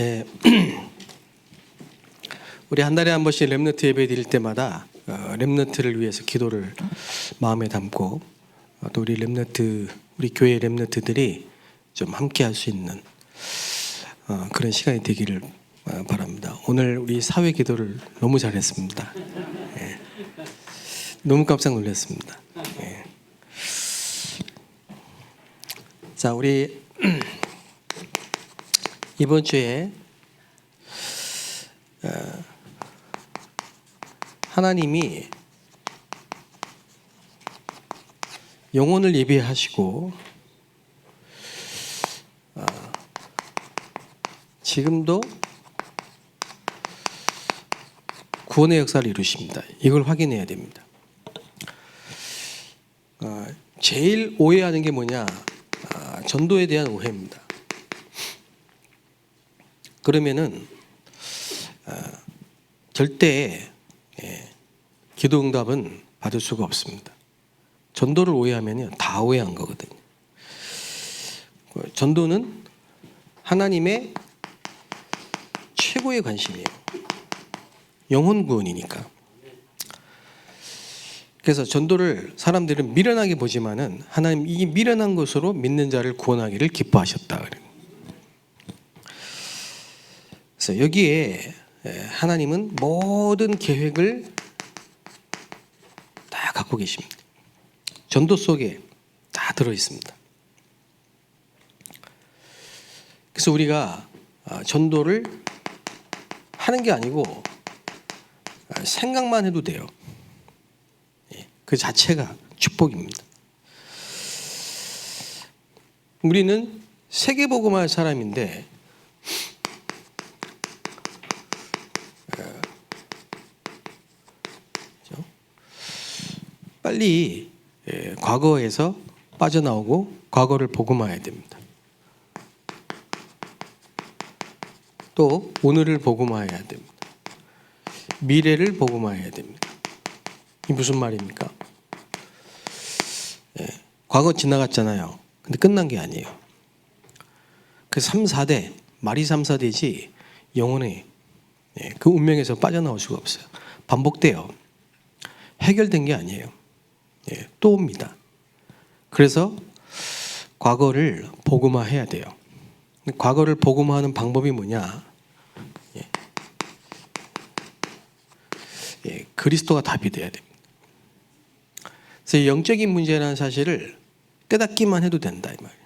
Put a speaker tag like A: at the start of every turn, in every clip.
A: 예. 우리 한 달에 한 번씩 렘너트 예배 드릴 때마다 어, 렘너트를 위해서 기도를 마음에 담고 어, 또 우리 렘너트 우리 교회 렘너트들이 좀 함께 할 수 있는 어, 그런 시간이 되기를 어, 바랍니다. 오늘 우리 사회 기도를 너무 잘했습니다. 예. 너무 깜짝 놀랐습니다. 예. 자, 우리 이번 주에 어, 하나님이 영혼을 예비하시고 어, 지금도 구원의 역사를 이루십니다. 이걸 확인해야 됩니다. 어, 제일 오해하는 게 뭐냐? 아, 전도에 대한 오해입니다. 그러면은 어, 절대 예, 기도 응답은 받을 수가 없습니다. 전도를 오해하면요 다 오해한 거거든요. 어, 전도는 하나님의 최고의 관심이에요. 영혼 구원이니까. 그래서 전도를 사람들은 미련하게 보지만은 하나님 이 미련한 것으로 믿는 자를 구원하기를 기뻐하셨다. 그래요. 그래서 여기에 에, 하나님은 모든 계획을 다 갖고 계십니다. 전도 속에 다 들어 있습니다. 그래서 우리가 아, 전도를 하는 게 아니고 아, 생각만 해도 돼요. 예, 그 자체가 축복입니다. 우리는 세계복음할 사람인데 빨리 예, 과거에서 빠져나오고 과거를 복음화해야 됩니다. 또 오늘을 복음화해야 됩니다. 미래를 복음화해야 됩니다. 이 무슨 말입니까? 예, 과거 지나갔잖아요. 근데 끝난 게 아니에요. 그 3, 4대, 말이 3, 4대지 영혼의 예, 그 운명에서 빠져나올 수가 없어요. 반복돼요. 해결된 게 아니에요. 예, 또 옵니다. 그래서 과거를 복음화해야 돼요. 과거를 복음화하는 방법이 뭐냐? 예. 예, 그리스도가 답이 돼야 됩니다. 그래서 영적인 문제라는 사실을 깨닫기만 해도 된다 이 말이에요.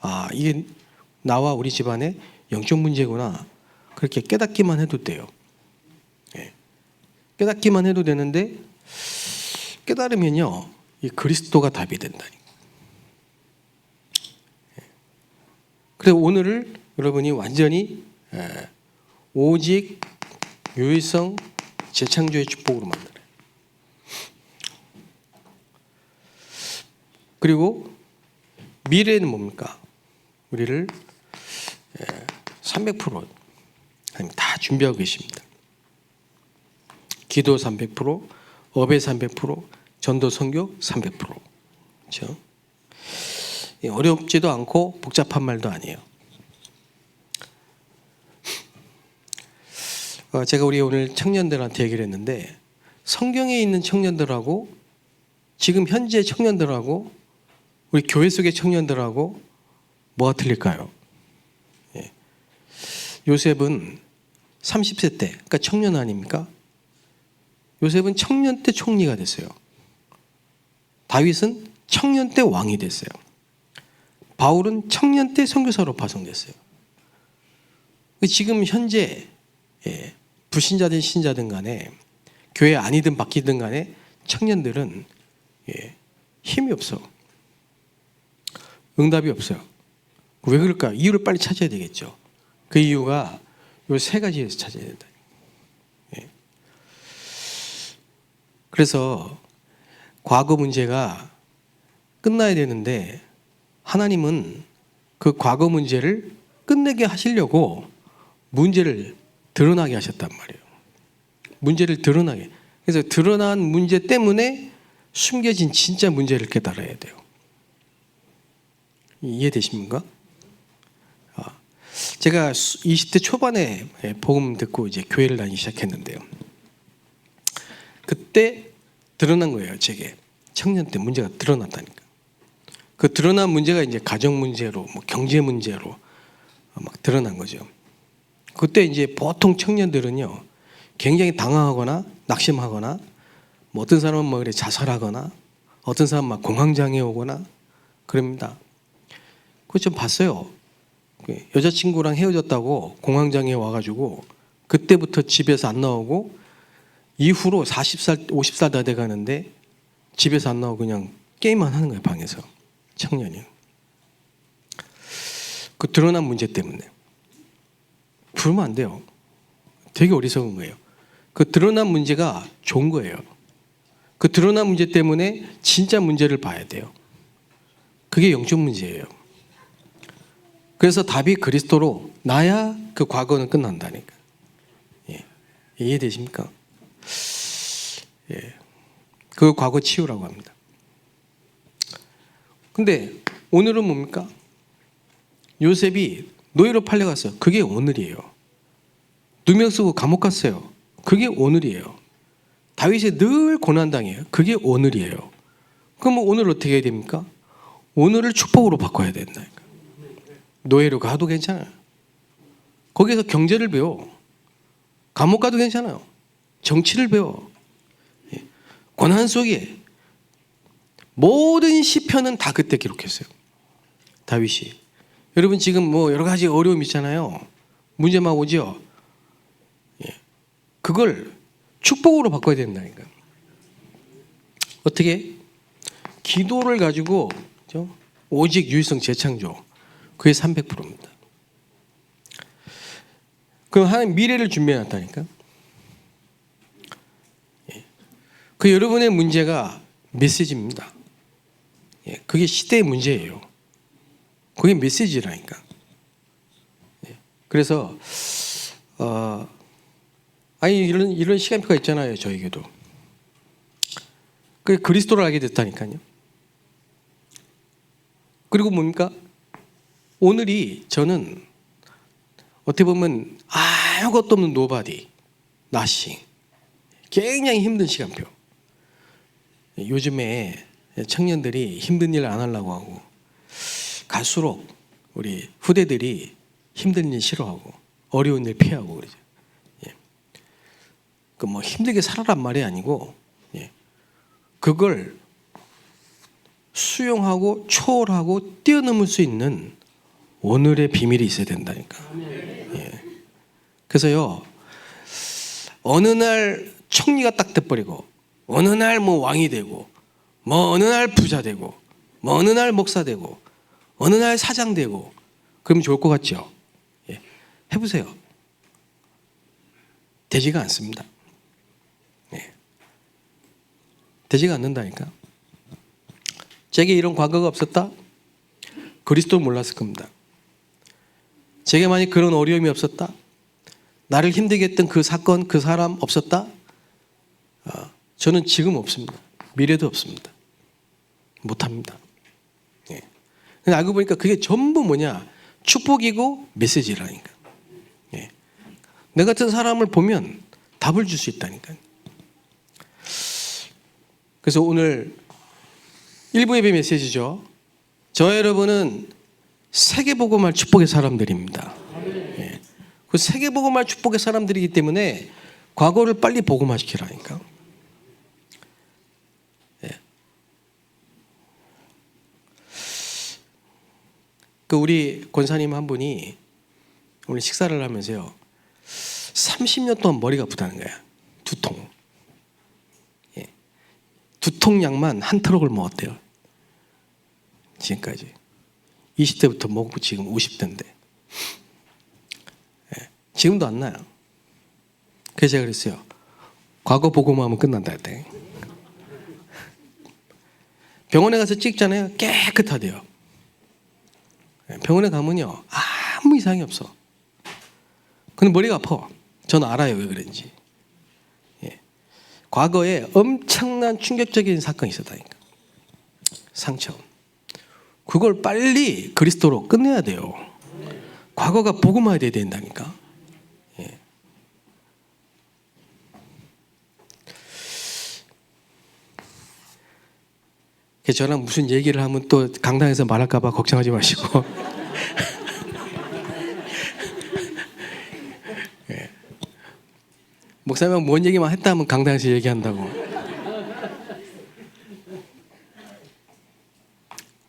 A: 아 이게 나와 우리 집안의 영적 문제구나. 그렇게 깨닫기만 해도 돼요. 예. 깨닫기만 해도 되는데 깨달으면요, 이 그리스도가 답이 된다니. 그래서 오늘을 여러분이 완전히 에, 오직 유일성 재창조의 축복으로 만들어요. 그리고 미래는 뭡니까? 우리를 300% 하나님 다 준비하고 계십니다. 기도 300%, 업의 300%, 전도 선교 300%. 그렇죠? 예, 어렵지도 않고 복잡한 말도 아니에요. 어, 제가 우리 오늘 청년들한테 얘기를 했는데 성경에 있는 청년들하고 지금 현재 청년들하고 우리 교회 속의 청년들하고 뭐가 틀릴까요? 예. 요셉은 30세 때, 그러니까 청년 아닙니까? 요셉은 청년 때 총리가 됐어요. 다윗은 청년 때 왕이 됐어요. 바울은 청년 때 선교사로 파송됐어요. 지금 현재 예, 불신자든 신자든 간에 교회 아니든 바뀌든 간에 청년들은 예, 힘이 없어. 응답이 없어요. 왜 그럴까? 이유를 빨리 찾아야 되겠죠. 그 이유가 요 세 가지에서 찾아야 된다. 그래서 과거 문제가 끝나야 되는데 하나님은 그 과거 문제를 끝내게 하시려고 문제를 드러나게 하셨단 말이에요. 문제를 드러나게. 그래서 드러난 문제 때문에 숨겨진 진짜 문제를 깨달아야 돼요. 이해되십니까? 아, 제가 20대 초반에 예, 복음 듣고 이제 교회를 다니기 시작했는데요. 그때 드러난 거예요, 제게. 청년 때 문제가 드러났다니까. 그 드러난 문제가 이제 가정 문제로, 뭐 경제 문제로 막 드러난 거죠. 그때 이제 보통 청년들은요, 굉장히 당황하거나 낙심하거나, 뭐 어떤 사람은 뭐 그래 자살하거나, 어떤 사람은 막 공황장애 오거나 그럽니다. 그거 좀 봤어요. 그 여자친구랑 헤어졌다고 공황장애 와가지고 그때부터 집에서 안 나오고 이후로 40살, 50살 다 돼가는데 집에서 안 나오고 그냥 게임만 하는 거예요 방에서 청년이. 그 드러난 문제 때문에 그러면 안 돼요. 되게 어리석은 거예요. 그 드러난 문제가 좋은 거예요. 그 드러난 문제 때문에 진짜 문제를 봐야 돼요. 그게 영적 문제예요. 그래서 답이 그리스도로 나야 그 과거는 끝난다니까. 예. 이해되십니까? 예. 그 과거 치유라고 합니다. 근데 오늘은 뭡니까? 요셉이 노예로 팔려갔어요. 그게 오늘이에요. 누명 쓰고 감옥 갔어요. 그게 오늘이에요. 다윗이 늘 고난당해요. 그게 오늘이에요. 그럼 오늘 어떻게 해야 됩니까? 오늘을 축복으로 바꿔야 된다니까. 노예로 가도 괜찮아요. 거기서 경제를 배워. 감옥 가도 괜찮아요. 정치를 배워. 예. 고난 속에 모든 시편은 다 그때 기록했어요. 다윗이. 여러분 지금 뭐 여러 가지 어려움 있잖아요. 문제 막 오죠. 예. 그걸 축복으로 바꿔야 된다니까. 어떻게? 기도를 가지고? 오직 유일성 재창조. 그게 300%입니다. 그럼 하나님 미래를 준비해 놨다니까. 예. 그 여러분의 문제가 메시지입니다. 예. 그게 시대의 문제예요. 그게 메시지라니까. 예. 그래서 어, 아니 이런 이런 시간표가 있잖아요 저에게도. 그 그리스도를 알게 됐다니까요. 그리고 뭡니까? 오늘이 저는 어떻게 보면 아무것도 없는 노바디, 나싱. 굉장히 힘든 시간표. 요즘에 청년들이 힘든 일 안 하려고 하고 갈수록 우리 후대들이 힘든 일 싫어하고 어려운 일 피하고 그러죠. 예. 그뭐 힘들게 살아란 말이 아니고 예. 그걸 수용하고 초월하고 뛰어넘을 수 있는 오늘의 비밀이 있어야 된다니까. 예. 그래서요 어느 날 총리가 딱 돼버리고 어느 날 뭐 왕이 되고 뭐 어느 날 부자 되고 뭐 어느 날 목사 되고 어느 날 사장 되고 그러면 좋을 것 같죠? 예. 해보세요. 되지가 않습니다. 예. 되지가 않는다니까. 제게 이런 과거가 없었다? 그리스도 몰랐을 겁니다. 제게 만약 그런 어려움이 없었다? 나를 힘들게 했던 그 사건, 그 사람 없었다? 어, 저는 지금 없습니다. 미래도 없습니다. 못합니다. 예. 근데 알고 보니까 그게 전부 뭐냐? 축복이고 메시지라니까. 예. 내 같은 사람을 보면 답을 줄 수 있다니까. 그래서 오늘 일부 예배 메시지죠. 저 여러분은 세계복음할 축복의 사람들입니다. 예. 그 세계복음할 축복의 사람들이기 때문에 과거를 빨리 복음화시키라니까. 그 우리 권사님 한 분이 오늘 식사를 하면서요. 30년 동안 머리가 아프다는 거야. 두통. 예. 두통 약만 한 트럭을 먹었대요. 지금까지. 20대부터 먹고 지금 50대인데. 예. 지금도 안 나요. 그래서 제가 그랬어요. 과거 보고만 하면 끝난다 했대. 병원에 가서 찍잖아요. 깨끗하대요. 예, 병원에 가면요. 아무 이상이 없어. 근데 머리가 아파. 저는 알아요. 왜 그런지. 예. 과거에 엄청난 충격적인 사건이 있었다니까. 상처. 그걸 빨리 그리스도로 끝내야 돼요. 과거가 복음화돼야 된다니까. 예. 그래서 저랑 무슨 얘기를 하면 또 강당에서 말할까봐 걱정하지 마시고. 예. 목사님 뭔 얘기만 했다 하면 강당에서 얘기한다고.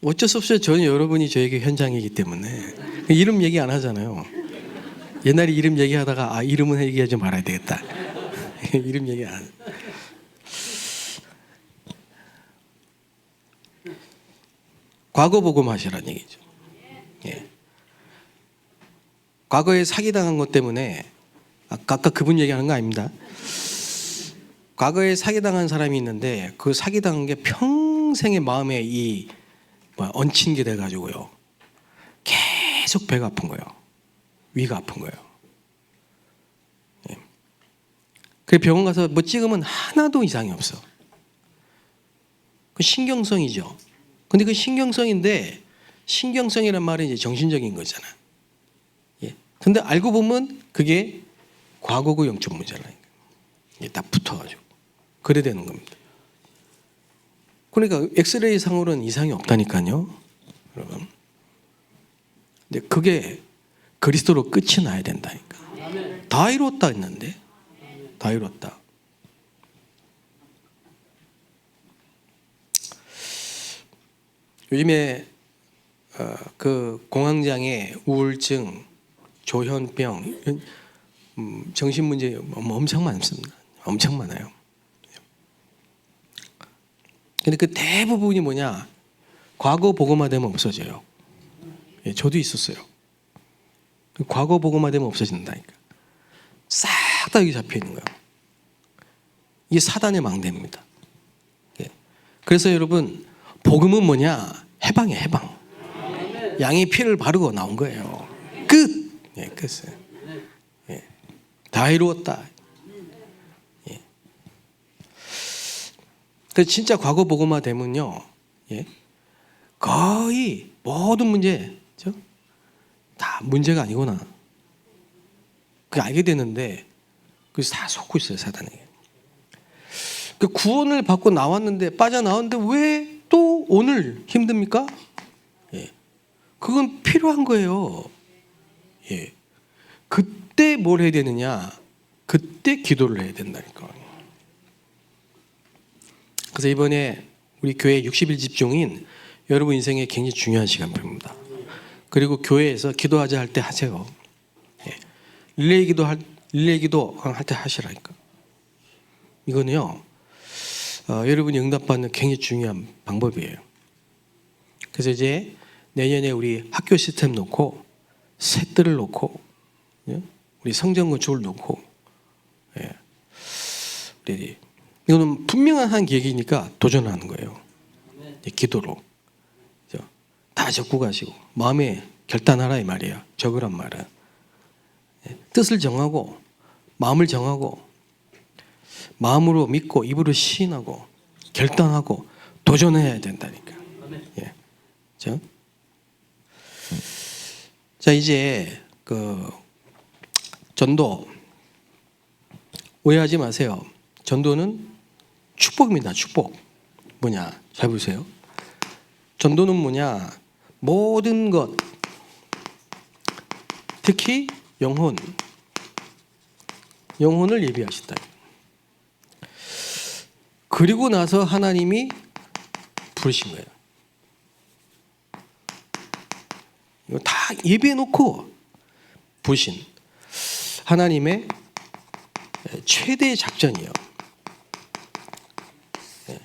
A: 어쩔 수 없어요. 저는 여러분이 저에게 현장이기 때문에 이름 얘기 안 하잖아요. 옛날에 이름 얘기하다가 아 이름은 얘기하지 말아야 되겠다. 이름 얘기 안. 과거 복음하시라는 얘기죠. 예. 과거에 사기당한 것 때문에 아까, 그분 얘기하는 거 아닙니다. 과거에 사기당한 사람이 있는데 그 사기당한 게 평생의 마음에 이 뭐야, 얹힌 게 돼가지고요. 계속 배가 아픈 거예요. 위가 아픈 거예요. 예. 그래 병원 가서 뭐 찍으면 하나도 이상이 없어. 그 신경성이죠. 근데 그 신경성인데 신경성이란 말은 이제 정신적인 거잖아. 예. 근데 알고 보면 그게 과거고 영적 문제라니까. 이게 딱 붙어가지고 그래 되는 겁니다. 그러니까 엑스레이 상으로는 이상이 없다니까요, 여러분. 근데 그게 그리스도로 끝이 나야 된다니까. 다 이뤘다 했는데, 다 이뤘다. 요즘에 어, 그 공황장애, 우울증, 조현병, 음, 정신 문제 뭐 엄청 많습니다. 엄청 많아요. 근데 그 대부분이 뭐냐? 과거 복음화되면 없어져요. 예, 저도 있었어요. 과거 복음화되면 없어진다니까. 싹 다 여기 잡혀 있는 거예요. 이게 사단의 망대입니다. 예. 그래서 여러분 복음은 뭐냐? 해방이에요, 해방. 양의 피를 바르고 나온 거예요. 끝. 예, 끝이에요. 예. 다 이루었다. 예. 그 진짜 과거 복음화 되면요, 예. 거의 모든 문제, 저? 다 문제가 아니구나. 그 알게 되는데, 그래서 다 속고 있어요, 사단에게. 그 구원을 받고 나왔는데, 빠져나왔는데, 왜또 오늘 힘듭니까? 예. 그건 필요한 거예요. 예. 그때 뭘 해야 되느냐? 그때 기도를 해야 된다니까. 그래서 이번에 우리 교회 60일 집중인 여러분 인생에 굉장히 중요한 시간표입니다. 그리고 교회에서 기도하자 할 때 하세요. 예. 릴레이 기도 할 릴레이 기도 할 때 하시라니까. 이거는요. 어, 여러분이 응답받는 굉장히 중요한 방법이에요. 그래서 이제 내년에 우리 학교 시스템 놓고 셋들을 놓고 예? 우리 성전 건축을 놓고 예. 우리 이거는 분명한 한 계획이니까 도전하는 거예요. 예, 기도로? 다 적고 가시고 마음에 결단하라 이 말이야. 적으란 말은 예, 뜻을 정하고 마음을 정하고 마음으로 믿고 입으로 시인하고 결단하고 도전해야 된다니까. 예. 자, 자 이제 그 전도 오해하지 마세요. 전도는 축복입니다. 축복. 뭐냐? 잘 보세요. 전도는 뭐냐? 모든 것 특히 영혼 영혼을 예비하신다. 그리고 나서 하나님이 부르신 거예요. 이거 다 예비해 놓고 부르신 하나님의 최대의 작전이에요. 예.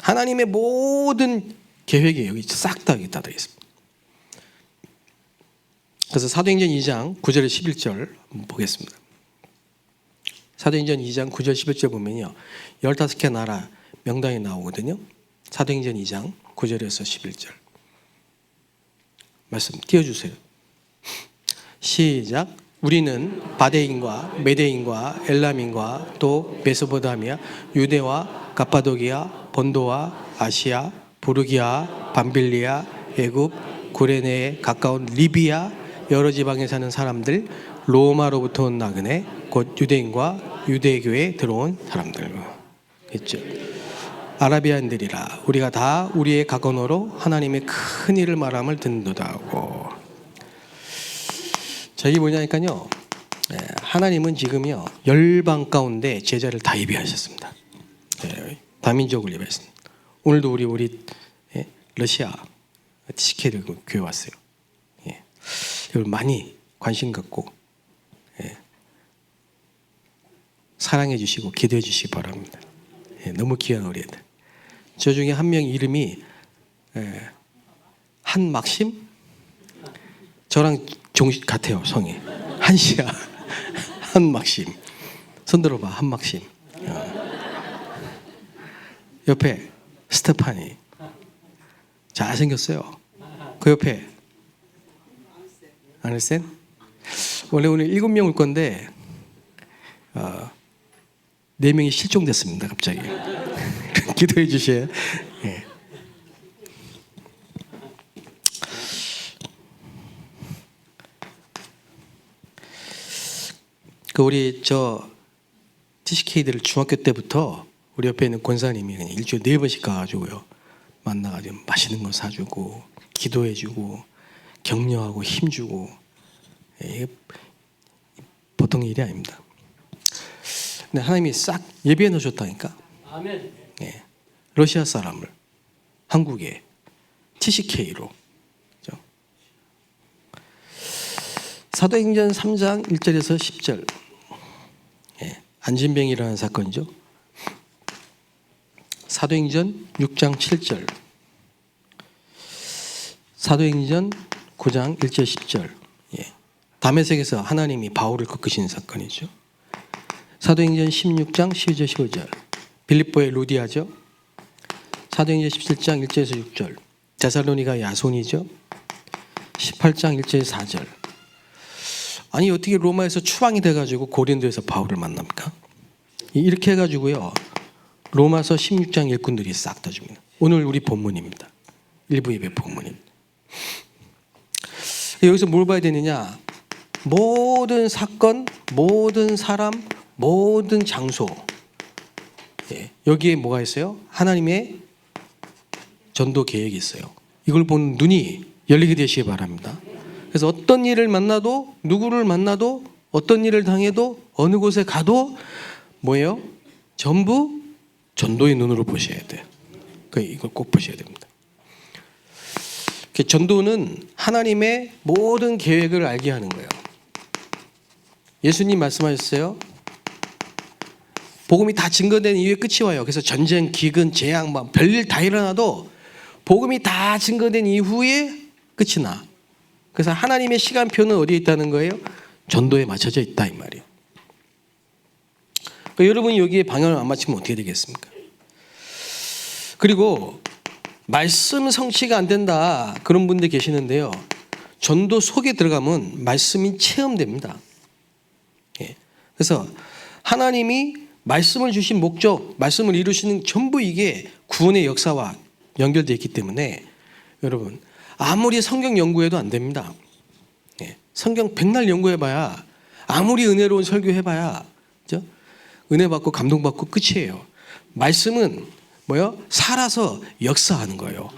A: 하나님의 모든 계획이 여기 싹 다 여기 다 들어있습니다. 그래서 사도행전 2장 9절에 11절 한번 보겠습니다. 사도행전 2장 9절 11절 보면요. 15개 나라 명단이 나오거든요. 사도행전 2장 9절에서 11절. 말씀 띄워주세요. 시작. 우리는 바데인과 메데인과 엘람인과 또 메소포다미아, 유대와 가파도기아, 본도와 아시아, 부르기아, 밤빌리아, 애굽, 구레네에 가까운 리비아 여러 지방에 사는 사람들 로마로부터 온 나그네 곧 유대인과 유대교에 들어온 사람들 있죠. 아라비안들이라 우리가 다 우리의 각언어로 하나님의 큰 일을 말함을 듣는도다 하고. 자 이게 뭐냐니까요. 예, 하나님은 지금요 열방 가운데 제자를 다 예비하셨습니다. 예, 다민족을 예비했습니다. 오늘도 우리 우리 예, 러시아 티시케르 교회 왔어요. 예, 여러분 많이 관심 갖고 예, 사랑해 주시고 기도해 주시기 바랍니다. 예, 너무 귀한 우리 애들 저 중에 한 명 이름이 예, 한막심? 저랑 종 같아요 성이. 한시야. 한막심. 손 들어봐 한막심. 어. 옆에 스테파니 잘생겼어요. 그 옆에. 아늘센? 원래 오늘 일곱 명 올 건데 어, 네 명이 실종됐습니다 갑자기 기도해 주셔야 예. 그 우리 저 TCK들을 중학교 때부터 우리 옆에 있는 권사님이 그냥 일주일에 네 번씩 가가지고요 만나가지고 맛있는 거 사주고 기도해주고 격려하고 힘주고 예, 이게 보통 일이 아닙니다. 근데 하나님이 싹 예비해 놓으셨다니까.
B: 아멘.
A: 예. 러시아 사람을 한국에 TCK로? 사도행전 3장 1절에서 10절 예. 안진병이라는 사건이죠. 사도행전 6장 7절 사도행전 9장 1절 10절 예. 담에색에서 하나님이 바울을 꺾으신 사건이죠. 사도행전 16장 12절 15절 빌립보의 루디아죠. 사도행전 17장 1절에서 6절 데살로니가 야손이죠. 18장 1절에서 4절 아니 어떻게 로마에서 추방이 돼가지고 고린도에서 바울을 만납니까? 이렇게 해가지고요 로마서 16장 일꾼들이 싹 다 줍니다. 오늘 우리 본문입니다. 일부 예배 본문입니다. 여기서 뭘 봐야 되느냐? 모든 사건, 모든 사람, 모든 장소 예, 여기에 뭐가 있어요? 하나님의 전도 계획이 있어요. 이걸 본 눈이 열리게 되시기 바랍니다. 그래서 어떤 일을 만나도 누구를 만나도 어떤 일을 당해도 어느 곳에 가도 뭐예요? 전부 전도의 눈으로 보셔야 돼요. 그 이걸 꼭 보셔야 됩니다. 그 전도는 하나님의 모든 계획을 알게 하는 거예요. 예수님 말씀하셨어요. 복음이 다 증거된 이후에 끝이 와요. 그래서 전쟁, 기근, 재앙, 막 별일 다 일어나도 복음이 다 증거된 이후에 끝이 나. 그래서 하나님의 시간표는 어디에 있다는 거예요? 전도에 맞춰져 있다 이 말이에요. 그러니까 여러분이 여기에 방향을 안 맞추면 어떻게 되겠습니까? 그리고 말씀 성취가 안 된다 그런 분들 계시는데요. 전도 속에 들어가면 말씀이 체험됩니다. 예. 그래서 하나님이 말씀을 주신 목적, 말씀을 이루시는 전부 이게 구원의 역사와 연결되어 있기 때문에 여러분 아무리 성경 연구해도 안 됩니다. 예. 성경 백날 연구해봐야 아무리 은혜로운 설교해봐야 그죠? 은혜 받고 감동 받고 끝이에요. 말씀은 뭐요? 살아서 역사하는 거예요.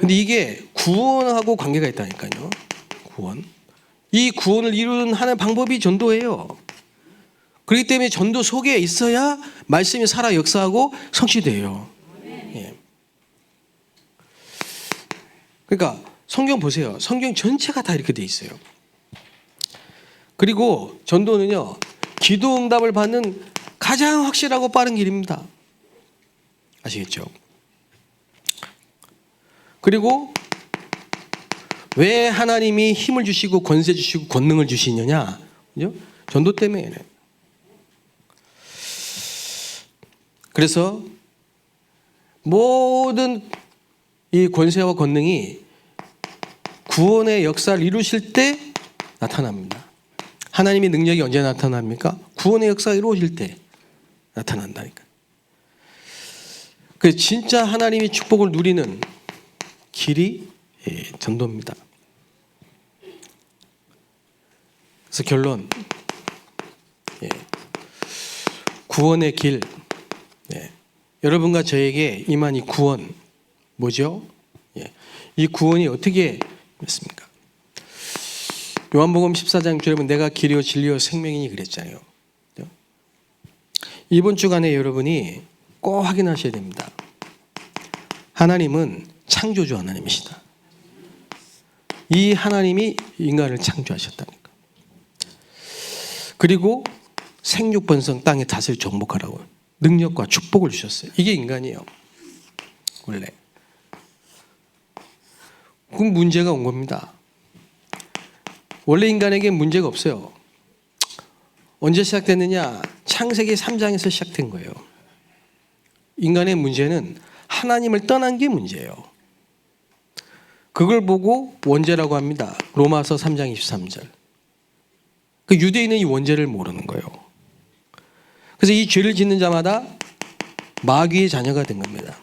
A: 근데 이게 구원하고 관계가 있다니까요. 구원. 이 구원을 이루는 하는 방법이 전도예요. 그렇기 때문에 전도 속에 있어야 말씀이 살아 역사하고 성취돼요. 그러니까 성경 보세요. 성경 전체가 다 이렇게 돼 있어요. 그리고 전도는요. 기도 응답을 받는 가장 확실하고 빠른 길입니다. 아시겠죠? 그리고 왜 하나님이 힘을 주시고 권세 주시고 권능을 주시느냐? 그죠? 전도 때문에. 그래서 모든 이 권세와 권능이 구원의 역사를 이루실 때 나타납니다. 하나님의 능력이 언제 나타납니까? 구원의 역사가 이루어질 때 나타난다니까. 그 진짜 하나님의 축복을 누리는 길이 예, 전도입니다. 그래서 결론 예, 구원의 길 예, 여러분과 저에게 임한 이 구원 뭐죠? 예. 이 구원이 어떻게 됐습니까? 요한복음 14장 주여러분 내가 길이요 진리요 생명이니 그랬잖아요. 이번 주간에 여러분이 꼭 확인하셔야 됩니다. 하나님은 창조주 하나님이시다. 이 하나님이 인간을 창조하셨다니까. 그리고 생육 번성 땅의 탓을 정복하라고 능력과 축복을 주셨어요. 이게 인간이에요. 원래. 그 문제가 온 겁니다. 원래 인간에게 문제가 없어요. 언제 시작됐느냐? 창세기 3장에서 시작된 거예요. 인간의 문제는 하나님을 떠난 게 문제예요. 그걸 보고 원죄라고 합니다. 로마서 3장 23절. 그 유대인은 이 원죄를 모르는 거예요. 그래서 이 죄를 짓는 자마다 마귀의 자녀가 된 겁니다.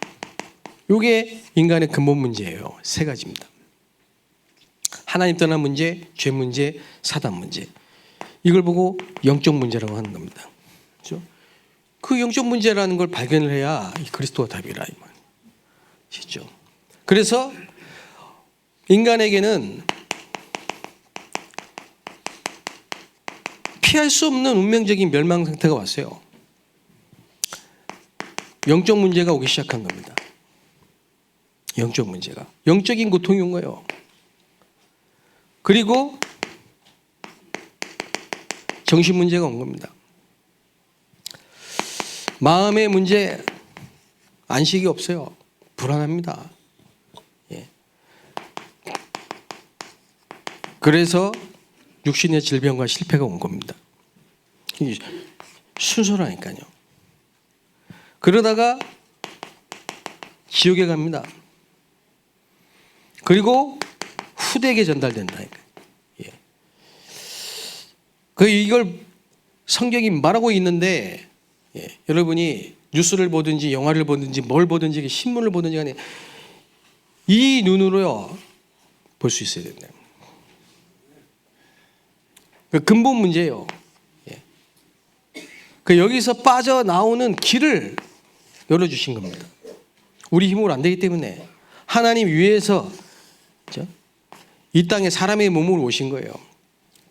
A: 이게 인간의 근본 문제예요. 세 가지입니다. 하나님 떠난 문제, 죄 문제, 사단 문제. 이걸 보고 영적 문제라고 하는 겁니다. 그렇죠? 그 영적 문제라는 걸 발견을 해야 이 그리스도가 답이라 이 말이죠. 그래서 인간에게는 피할 수 없는 운명적인 멸망 상태가 왔어요. 영적 문제가 오기 시작한 겁니다. 영적 문제가 영적인 고통이 온 거예요. 그리고 정신 문제가 온 겁니다. 마음의 문제 안식이 없어요. 불안합니다. 예. 그래서 육신의 질병과 실패가 온 겁니다. 순서라니까요. 그러다가 지옥에 갑니다. 그리고 후대에게 전달된다니까. 예. 그 이걸 성경이 말하고 있는데 예. 여러분이 뉴스를 보든지 영화를 보든지 뭘 보든지 신문을 보든지 간에 이 눈으로요 볼 수 있어야 된다. 그 근본 문제예요. 예. 그 여기서 빠져 나오는 길을 열어 주신 겁니다. 우리 힘으로 안 되기 때문에 하나님 위에서 그죠? 이 땅에 사람의 몸으로 오신 거예요.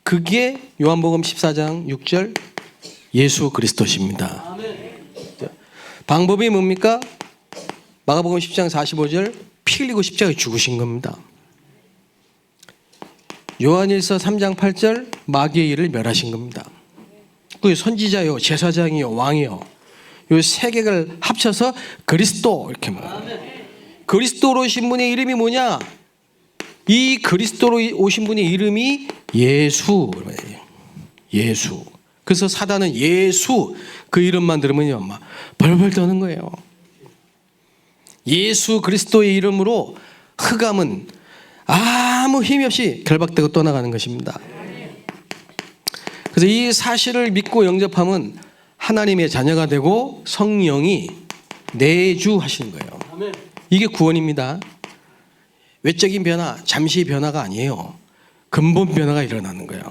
A: 그게 요한복음 14장 6절 예수 그리스도십니다. 방법이 뭡니까? 마가복음 10장 45절 피 흘리고 십자가에 죽으신 겁니다. 요한일서 3장 8절 마귀의 일을 멸하신 겁니다. 그 선지자요, 제사장이요, 왕이요. 요세 개를 합쳐서 그리스도 이렇게 말합니다. 그리스도로 오신 분의 이름이 뭐냐? 이 그리스도로 오신 분의 이름이 예수. 예수. 그래서 사단은 예수 그 이름만 들으면요, 막 벌벌 떠는 거예요. 예수 그리스도의 이름으로 흑암은 아무 힘이 없이 결박되고 떠나가는 것입니다. 그래서 이 사실을 믿고 영접하면 하나님의 자녀가 되고 성령이 내주하시는 거예요. 이게 구원입니다. 외적인 변화, 잠시 변화가 아니에요. 근본 변화가 일어나는 거예요.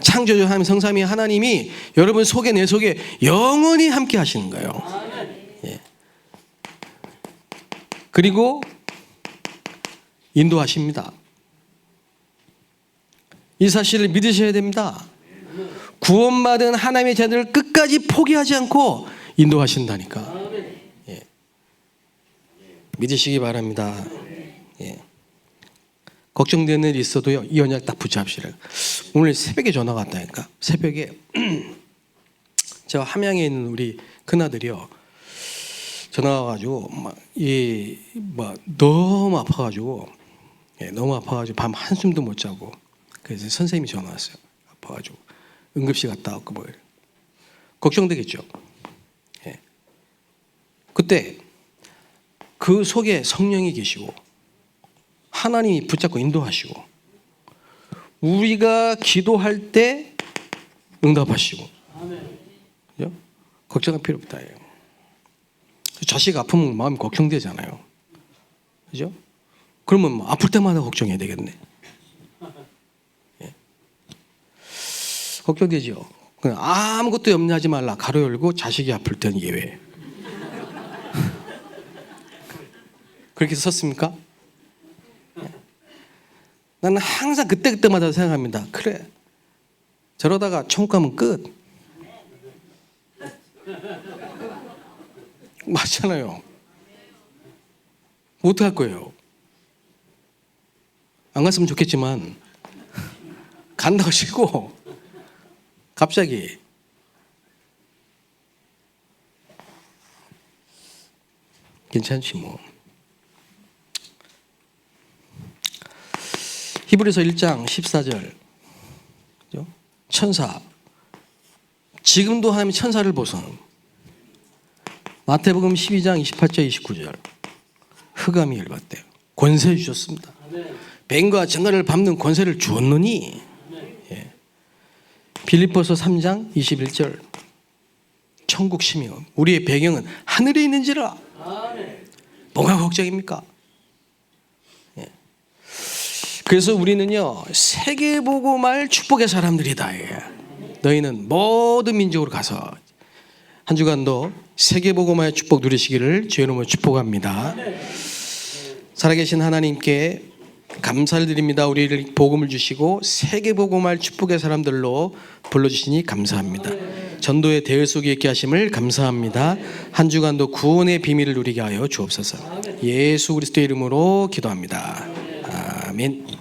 A: 창조주 하나님 성삼위 하나님이 여러분 속에 내 속에 영원히 함께 하시는 거예요. 예. 그리고 인도하십니다. 이 사실을 믿으셔야 됩니다. 구원받은 하나님의 자들을 끝까지 포기하지 않고 인도하신다니까. 예. 믿으시기 바랍니다. 예. 걱정되는 일 있어도요, 이 언약 딱 붙잡시라. 오늘 새벽에 전화가 왔다니까. 새벽에. 저 함양에 있는 우리 큰아들이요. 전화가 와가지고, 막, 이, 뭐, 너무 아파가지고, 예, 너무 아파가지고 밤 한숨도 못 자고. 그래서 선생님이 전화 왔어요. 아파가지고. 응급실 갔다 왔고, 뭐. 걱정되겠죠. 예. 그때 그 속에 성령이 계시고, 하나님이 붙잡고 인도하시고 우리가 기도할 때 응답하시고 그죠? 걱정할 필요 없다 예요. 자식 아프면 마음이 걱정되잖아요. 그죠? 그러면 뭐 아플 때마다 걱정해야 되겠네. 예. 걱정되죠. 아무것도 염려하지 말라. 가로 열고 자식이 아플 때는 예외. 그렇게 썼습니까? 나는 항상 그때그때마다 생각합니다. 그래. 저러다가 천국 가면 끝. 맞잖아요. 어떡할 거예요? 안 갔으면 좋겠지만 간다고 싫고 갑자기 괜찮지 뭐. 히브리서 1장 14절. 그죠? 천사. 지금도 하나님 천사를 보선. 마태복음 12장 28절 29절. 흑암이 열받대요. 권세 주셨습니다. 뱀과 전갈을 밟는 권세를 주었느니. 예. 빌립보서 3장 21절. 천국 시명. 우리의 배경은 하늘에 있는지라. 뭐가 걱정입니까? 예. 그래서 우리는요 세계 보고 말 축복의 사람들이다. 예. 너희는 모든 민족으로 가서 한 주간도 세계 보고마의 축복 누리시기를 이름으로 축복합니다. 살아계신 하나님께 감사를 드립니다. 우리를 복음을 주시고 세계 복음할 축복의 사람들로 불러주시니 감사합니다. 전도의 대열 속에 있게 하심을 감사합니다. 한 주간도 구원의 비밀을 누리게 하여 주옵소서. 예수 그리스도의 이름으로 기도합니다. 아멘.